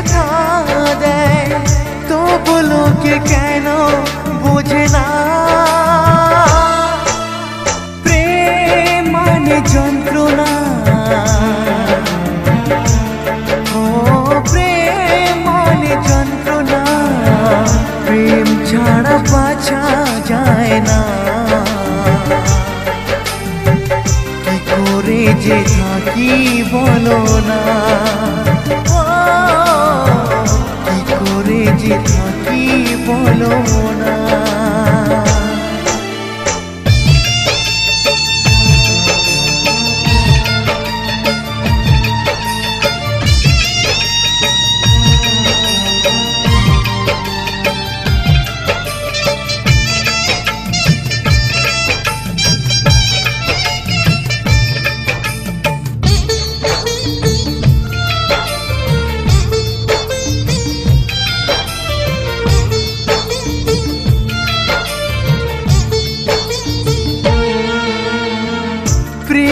যে ব্যথা দেয় তবু লোকে কেন বোঝে না প্রেম মানে যন্ত্রণা ও প্রেম মানে যন্ত্রণা প্রেম ছাড়া বাঁচা যায় না কি করে যে থাকি বলো না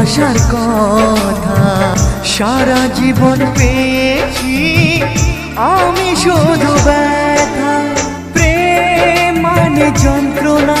ভালোবাসার কথা। সারা জীবন পেয়েছি আমি শুধু ব্যথা প্রেম মানে যন্ত্রণা।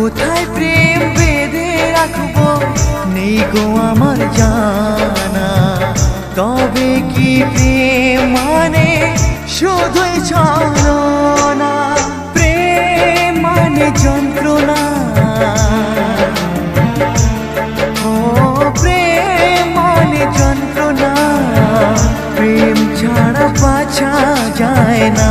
কোথায় প্রেম বেঁধে রাখব? নেই গো আমার জানা। তবে কি প্রেম মানে? ছলো না প্রেম মানে যন্ত্রণা। ও, প্রেম মানে যন্ত্রণা। প্রেম ছাড়া বাঁচা যায় না।